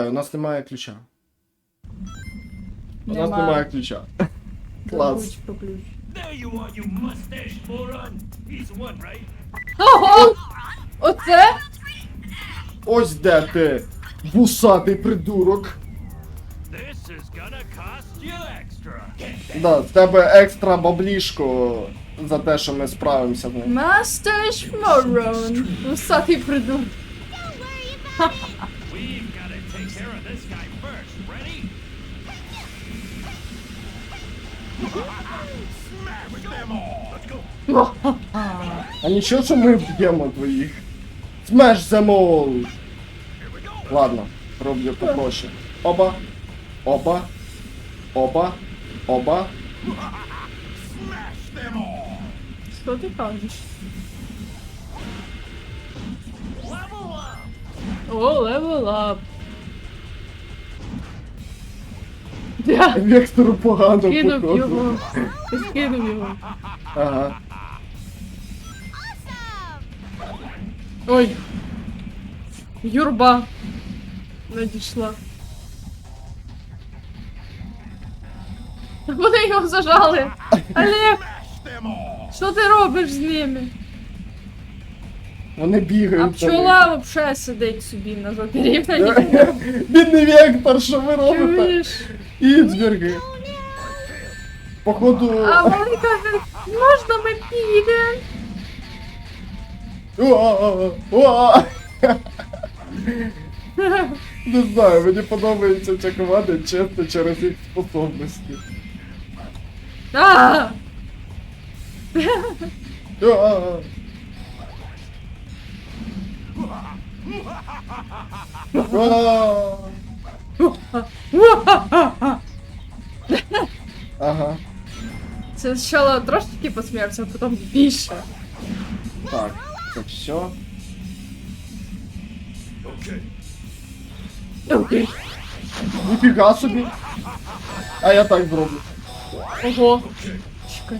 Чекай, у нас немає ключа. У нас Нема. немає ключа. Клас. Про ключ. There you are, you mustache moron! He's one, right? Ого! Оце? Ось де ти, вусатий придурок. This is gonna cost you extra. Да, в тебе екстра баблішко за те, що ми справимося з ним. Мастер Шморон. Усатий придурок. А нічого, що ми вб'ємо твоїх. Смеш go! Ладно, роблю попроще. Оба. Оба. Оба. Оба. Що ти кажеш? О, левел ап. Я Вектору погано кинув походу. його. Ти скинув його. Ага. Ой. Юрба. Надійшла. Вони його зажали. Them що ти робиш з ними? Вони А бігають. пчола взагалі сидить собі на жопі рівна. Бідний Вектор, що ви робите? Чуєш? Ізбірги. Походу. А вони кажуть, можна ми підемо? Не знаю, мені подобається ця команда чесно через їх способності. А! Уа. Уа. Ага, Це спочатку трошки посміявся, а потім більше. так, це все. Okay. Окей. Ніфіга собі. А я так зроблю. Ого. Чекай.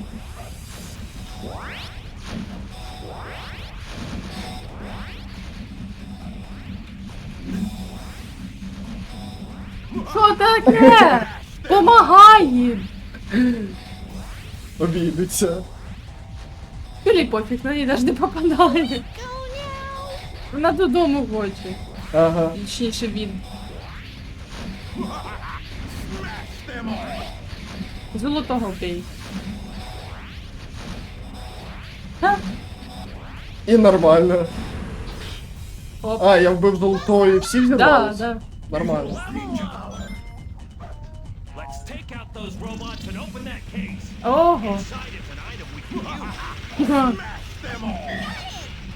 Що таке? Помагай! Обійдеться. Білі пофіг, на неї навіть не попадає. Вона додому хоче. Ага. Точніше він. Золотого. Ха? І нормально. Оп. А, я вбив золотого і всі Да, взірвались? да. Нормально. Ого.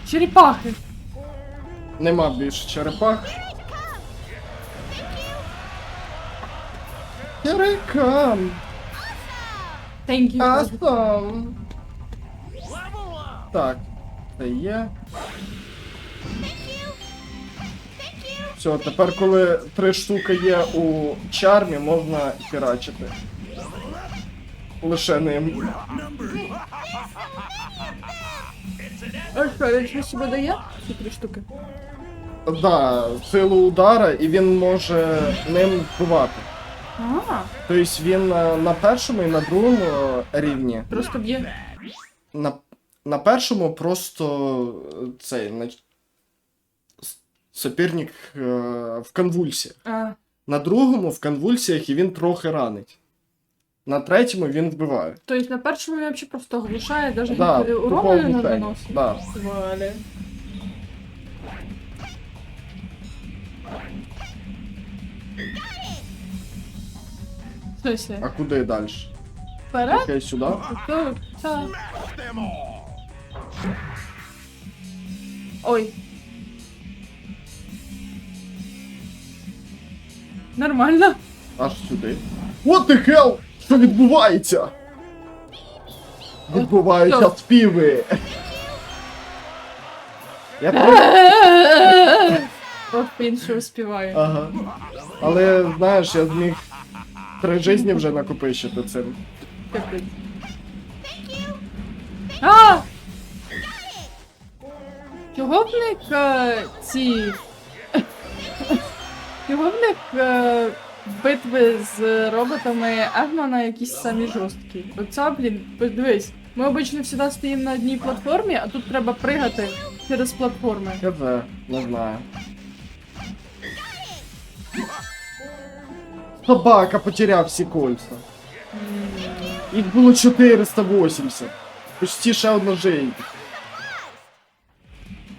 Черепахи. Нема більше черепах. Here I come. Thank you. Awesome. Так, це є. Все, тепер коли три штуки є у чармі, можна херачити. Лише ним. А що, він щось себе дає? Ці три штуки. Да, силу удара, і він може ним вбивати. А, Тобто він на, на першому і на другому рівні. просто б'є. На, на першому просто е, цей на, с- соперник е, в конвульсіях. А, На другому в конвульсіях і він трохи ранить. На третьому він вбиває. тобто на першому він взагалі просто оглушає, навіть Да, да, тупо урону не оглушення. наносить. Да. Валя. Що? А куди далі? Вперед? Окей, сюди. То- та. Ой. Нормально. Аж сюди. What the hell? Що відбувається? Відбуваються співи. Я він що співає. Ага. Але знаєш, я зміг три житті вже накопичити цим. Капець. А! Чого в них ці Них е, битви з роботами Егмана якісь самі жорсткі. Оця, блін, подивись, ми обично завжди стоїмо на одній платформі, а тут треба пригати через платформи. Я це не знаю. Собака потеряв всі кольца. Їх було 480. Почти ще одна жизнь.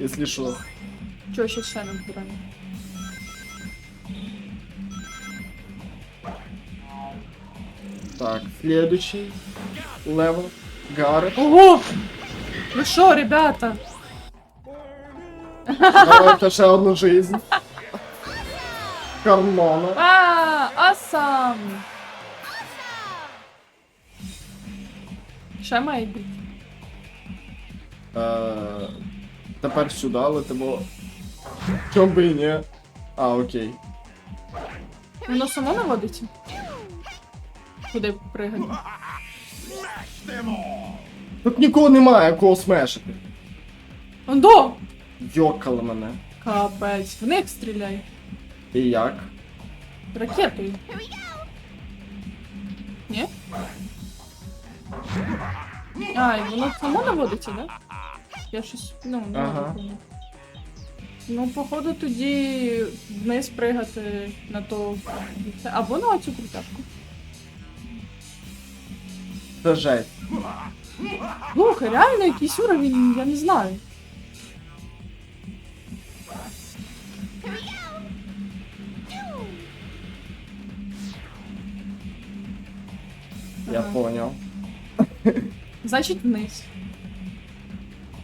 Если що. Чого ще ще не збираємо? Так, следующий. Левел. Гаррет. Ого! Ви що, ребята? Давайте ще одну жизнь. Кармана. А, асам! Ще має бути. Е, тепер сюди летимо. Чом би і ні. А, окей. Воно само наводиться? Куди пригати? Тут нікого немає, кого смешити. Ондо! Йокали мене. Капець, в них стріляй. І як? Ракетою. Ні? А, і воно само наводиться, да? Я щось, ну, не Ага. Ну, походу, тоді вниз пригати на то. Або на цю круташку. Це жесть. Слухай, реально якийсь уровень, я не знаю. Я Ага. поняв. Значить, вниз.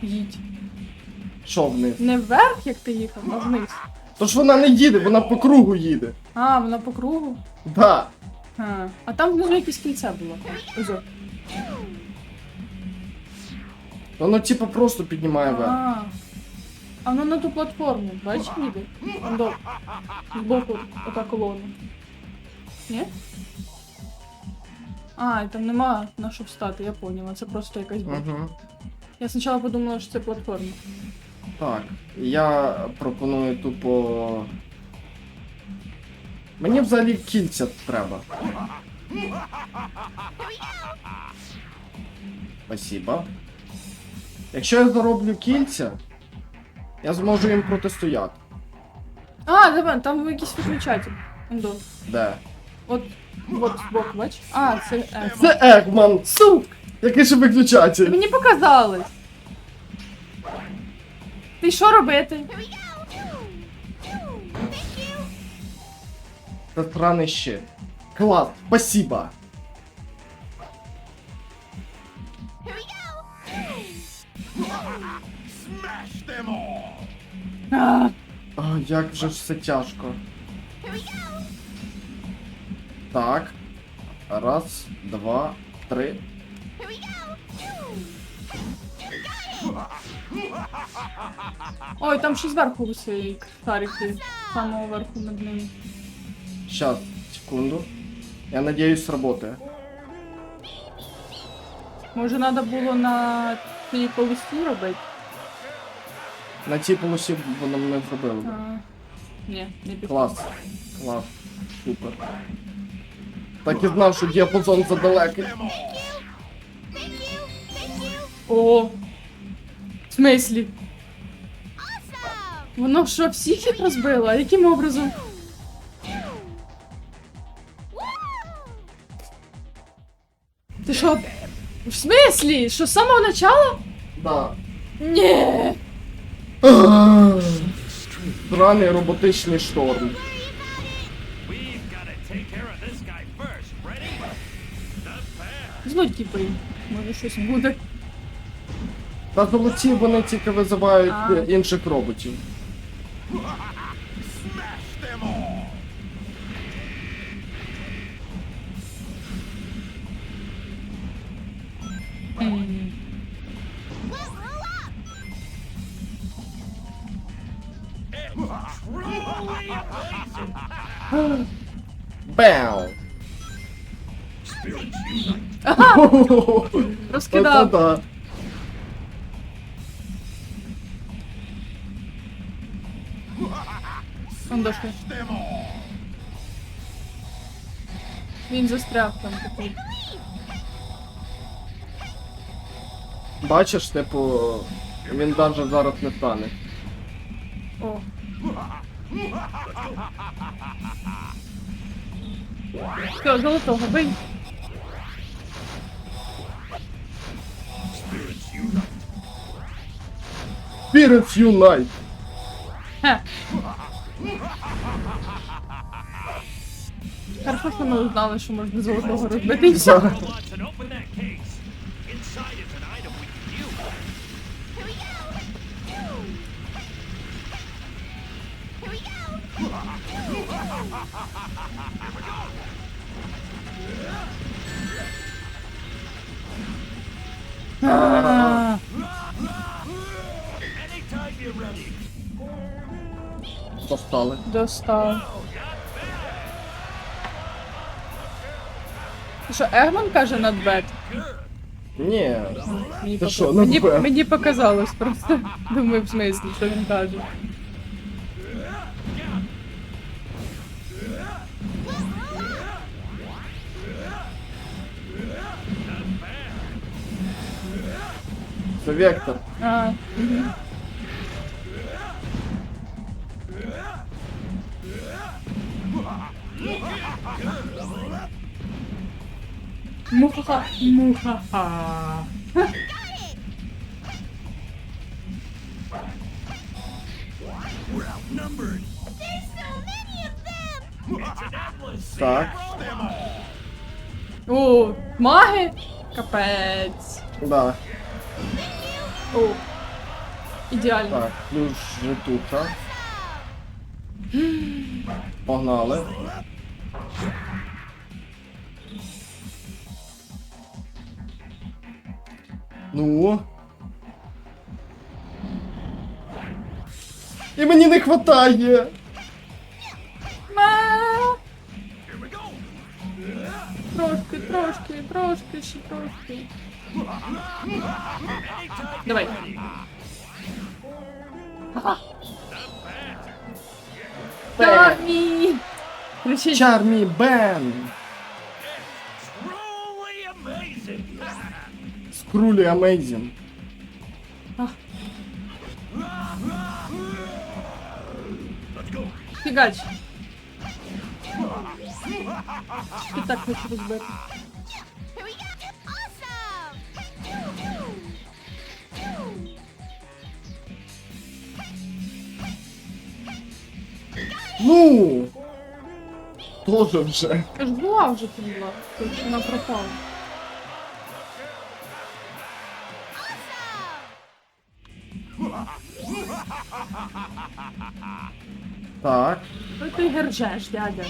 Їдь. Що вниз? Не вверх, як ти їхав, а вниз. То ж вона не їде, вона по кругу їде. А, вона по кругу. Да. А, а там внизу якесь кільце було. Ось. Воно типа просто піднімає вверх. А, а воно на ту платформу, бачиш? Там До, збоку ота колона. Ні? А, і там нема на що встати, я поняла. Це просто якась бочка. Угу. Я спочатку подумала, що це платформа. Так, я пропоную тупо. Мені взагалі кільця треба. Спасибо. Якщо я зароблю кільця, я зможу їм протистояти. А, давай, там якийсь виключатель. Ондо. Де? От, от збоку, бач? А, це F. Це Егман! Сук! Який же виключатель? мені показалось. Ти що робити? Це сраний щит. Клас, спасибо. А, як же ж все тяжко. Так. Раз, два, три. Ой, там ще зверху висить шарики. Самого верху над ним. Сейчас, секунду. Я надеюсь, сработає. Може, треба було на цій полосі робити? На цій полосі воно не зробило. А, ні, не пішло. Клас. Клас. Супер. Так і знав, що діапазон задалекий. О! В смислі? Воно що, всіх їх розбило? Яким образом? Що? В смислі? Що з самого начала? Да. Ні. Сраний роботичний шторм. Злодій пий. Може щось буде. Та золоті вони тільки визивають А. інших роботів. Розкидав. Та-та-та. Он дошли. Він застряг там такий. Бачиш, типу, він навіть зараз не тане. О. Все, золотого, бий. Spirits Unite! Хе. Хорошо, що ми узнали, що можна золотого розбити і все. Зараз. Watson, Достали. Достав. Ти Що, Егман каже надбет? Ні. Мені, Та пока- що, мені, надбет? мені показалось просто. Думаю, в смислі, що він каже. Це Вектор. А, угу. passar. tá. Uh, morre! Capete. Dá. Oh. Idiota. Tá, już rzutuka. Ponale. Ну. І мені не хватає. Трошки, трошки, трошки, ще трошки. Давай. Ага. Чармі! Кричить. Чармі Бен. Truly amazing. Скрулі Amazing. Фігач. Ти так хочу розбити. Here we go! Awesome! Ну. Тоже вже. Я ж була вже тут була. Тут вона пропала. Так. Ой, ти гержеш, дядя.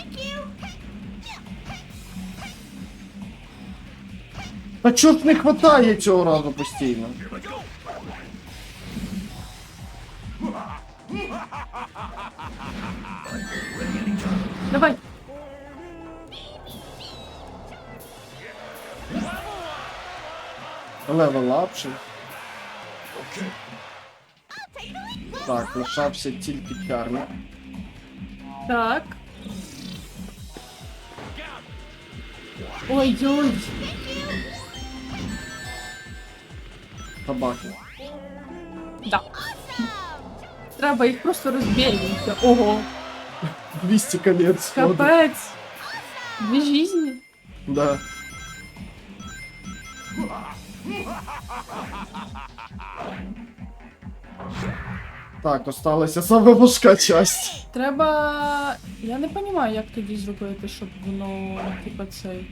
Та ж не хватає цього разу постійно? Давай. Левел апши. Так, лишався тільки чармі. Так. Ой-ой. Табаки. Да. Треба їх просто розбігнути. Ого. 200 колец. сходу. Капець. Дві жизни. Да. Так, осталася саме важка часть. Треба. Я не розумію, як тоді зробити, щоб воно, типа, цей.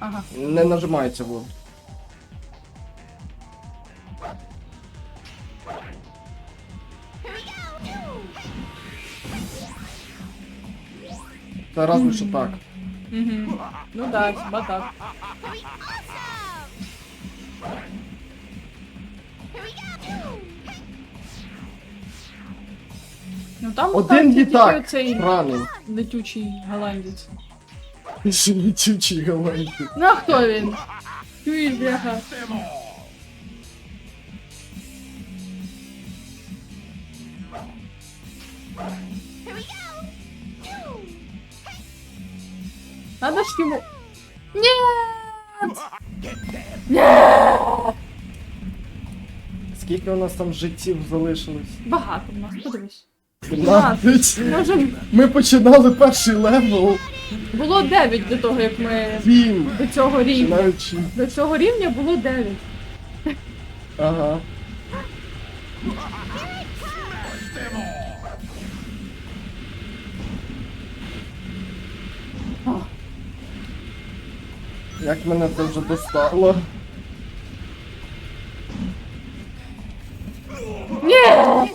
Ага. Не нажимається вот. Та разве що так. Угу. Ну да, хіба так. Ну там Один так, тільки літак. оцей Раний. летючий голландець. Ще летючий голландець. Ну а хто він? Чуєш, бляха. Надо ж йому. Ні! Скільки у нас там життів залишилось? Багато в нас, подивись. 17. Можем... Ми починали перший левел. Було 9 до того, як ми Він. до цього рівня. Навіть чи- До цього рівня було 9. Ага. Як мене це вже достало. Ні!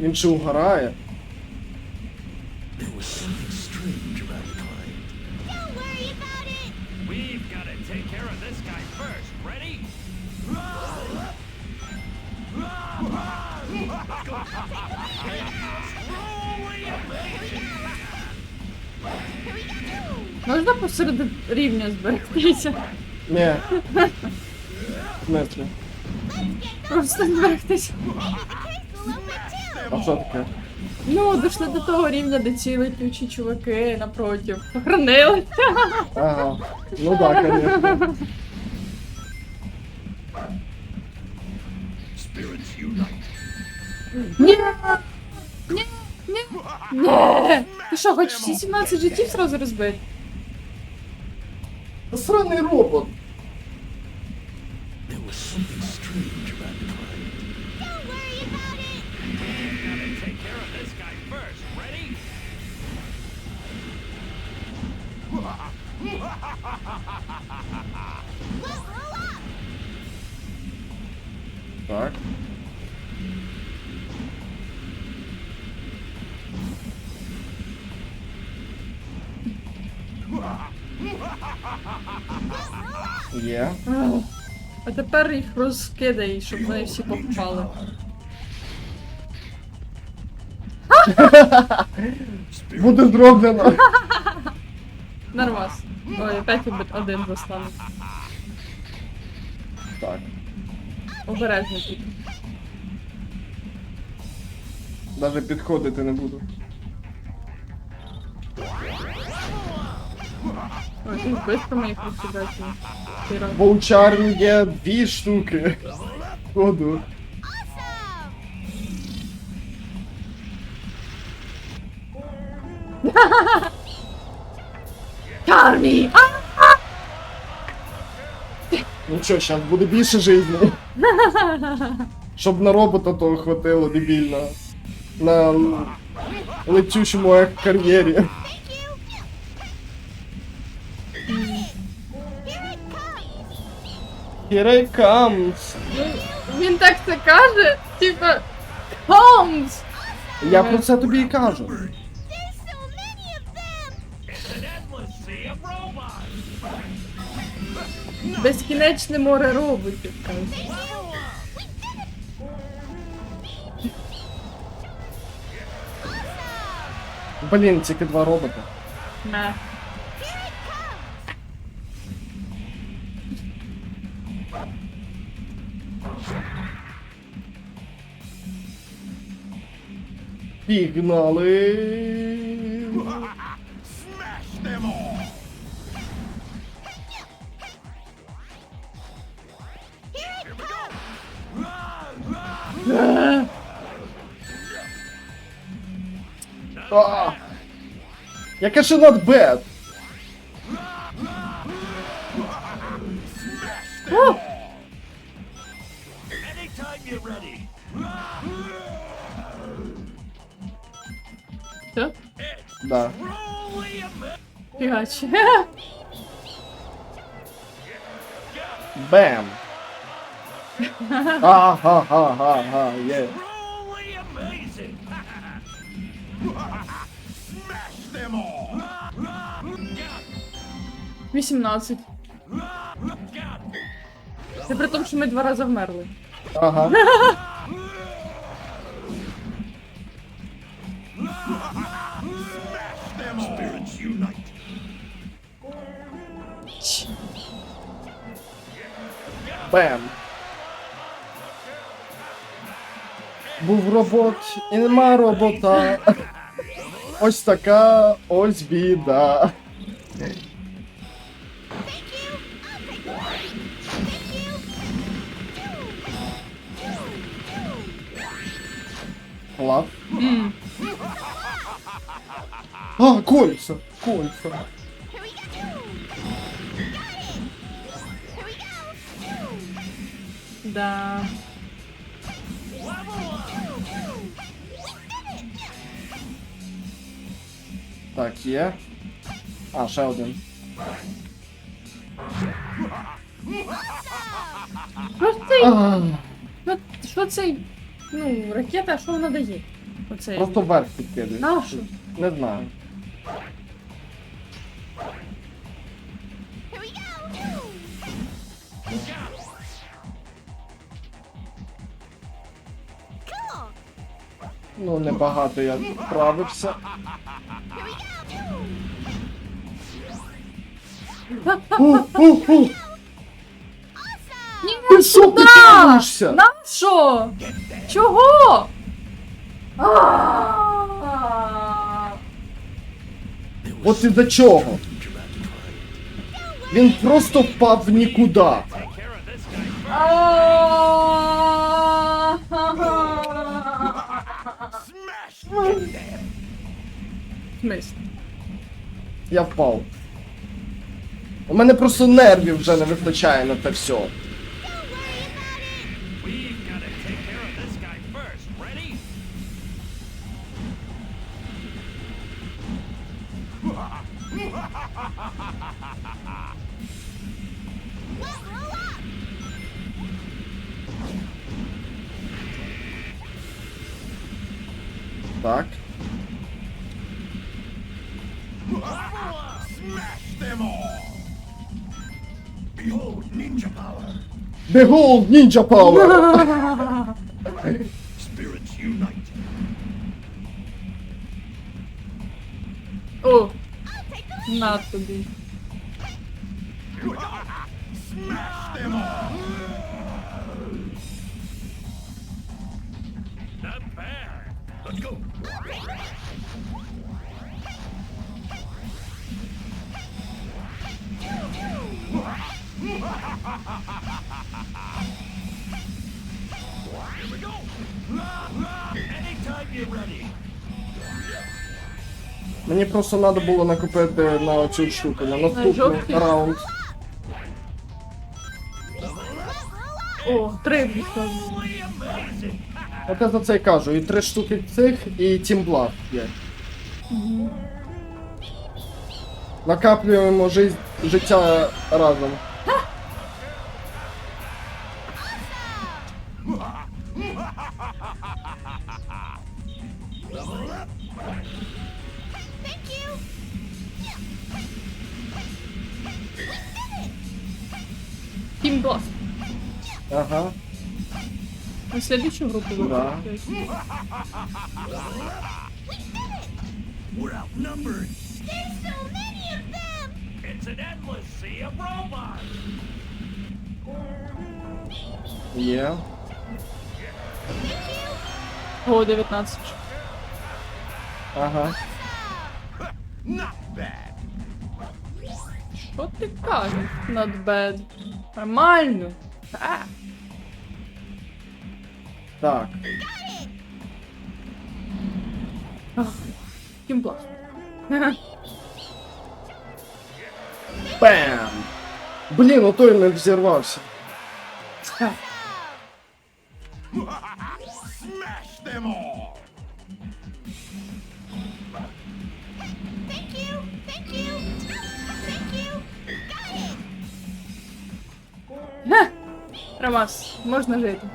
Він чи угорає? Можна посеред рівня зберегтися? Ні. Смислі? Просто зберегтися. А що таке? Ну, дійшли до того рівня, де ці летючі чуваки напротив. Охранили. Ага. Ну так, конечно. Ні! Ні! Ні! Ні! Ти що, хочеш всі 17 життів сразу розбити? Сраний робот. Є. А тепер їх розкидай, щоб вони всі попали. Буде зроблено. Нормас. Ой, опять один застану. Так. Обережно тільки. Навіть підходити не буду. Ти швидко ми їх розкидати. Ти раз. Бо у чармі є дві штуки. Ходу. Кармі! А! Нічого, зараз буде більше жизни. Щоб на робота того хватило дебільно. На летючому кар'єрі. Here comes. I comes. Ну, Він так це каже, типа. Холмс! Я про це тобі і кажу. Безкінечне море роботів. каже. Блін, тільки два робота. Не. Пігнали. Яке ще not Фігач. Бем. Ага-га-га-га, є. 18. Це при тому, що ми два рази вмерли. Ага. Бем. Був робот і нема робота. Ось така ось біда. М. А, кольца, кольца. Да. Так, є. А, ще один. Що цей? А, Що, що цей? Ну, ракета, що вона дає? Оцей. просто вверх підкидує. Нашу. Не знаю. Ну, небагато я справився. Ти що, куди? прикалуєшся? На що? Чого? А. От і до чого? Він просто впав в нікуди. Смислі? Я впав. У мене просто нервів вже не вистачає на те все. Так. Behold Ninja Power! Spirits unite. О, на тобі. Here we go. Anytime you're ready. Мені просто треба було накупити на цю штуку, на наступний жовтий? раунд. О, три. От я за це й кажу, і три штуки цих, і тімблат є. Накаплюємо жи- життя разом. Sea of robots. Є. О, 19. Ага. Що ти кажеш? Not bad. Нормально. А, Так. Тім Бласт. Бам! Блін, ну той не взірвався. Smash them all. Thank you. Thank you. Thank you. Got it. Ромас, можна жити.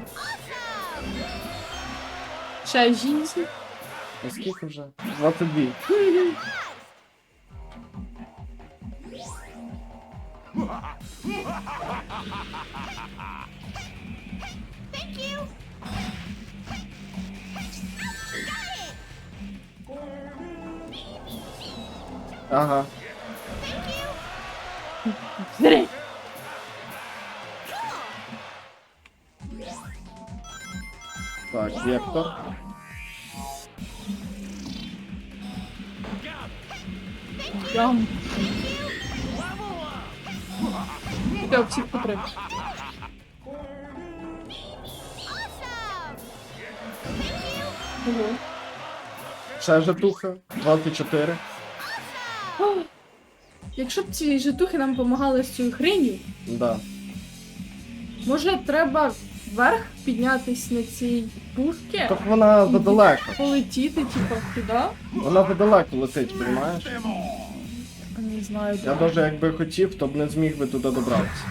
Ще жінці. А скільки вже? 22. Thank you. Ага. Зри. Так, вектор. Ям. Все, всіх. Awesome! Ще жетуха. 24. Якщо б ці житухи нам допомагали з цією хренью, Да. може треба вверх піднятись на цій пушці, Так вона задалеко. полетіти, типу, туди? Вона задалеко летить, розумієш? Не знаю, Я де. навіть якби хотів, то б не зміг би туди добратися.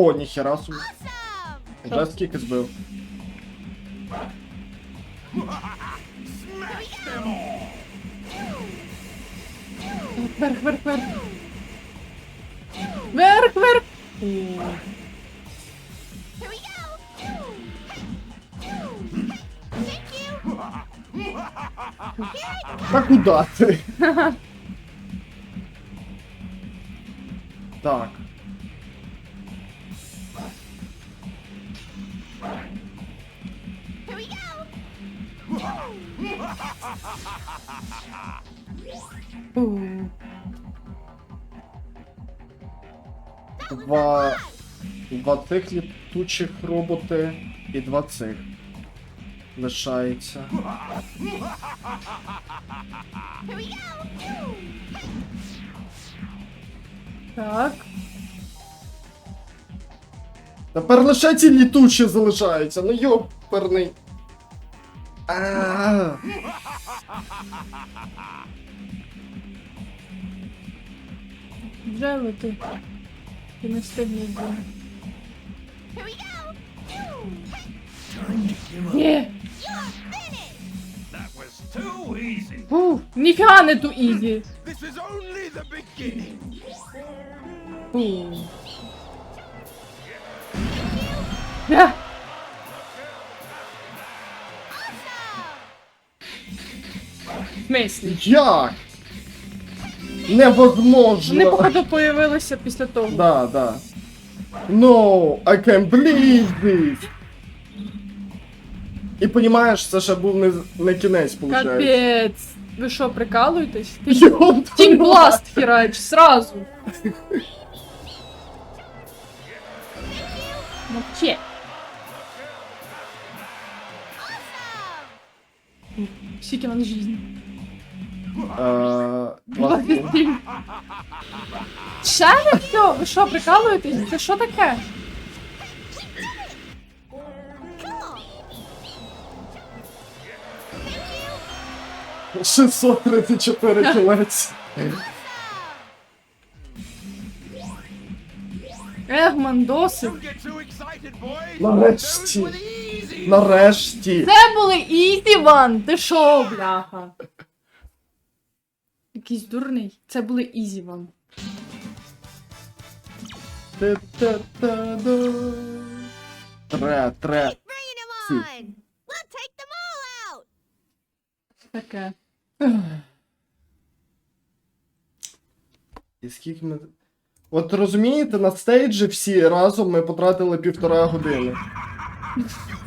О, ніхера собі. Awesome! Вже скільки збив. Вверх, вверх, вверх. Вверх, вверх. О, Here we go! Thank you! Та куди ти? Так. Два. Два цих літучих роботи і два цих. Лишається. Так. Тепер лише ці літучі залишаються. Ну йоперний. А. Вже лети. Ти не встигнеш! Ні. Фу, ніфіга не ту ізі. This смислі? Як? Невозможно. Вони, походу, появилися після того. Да, да. No, I can't believe this. І понімаєш, це ще був не, не кінець, виходить. Капець. Ви що, прикалуєтесь? Ти Йоп, Тім Бласт хірач, сразу. Вообще. Скільки нам жизни? 27. Ще не все? Ви що, прикалуєтесь? Це що таке? Cool! 634 кілець. Егман, досить. Нарешті. Нарешті. Це були ізі ван. Ти що, бляха? Якийсь дурний. Це були ізі. Те-те-те-да. Тре, тре. Bringing! We'll take them all out! Таке. І скільки ми. От розумієте, на стейджі всі разом ми потратили півтора години.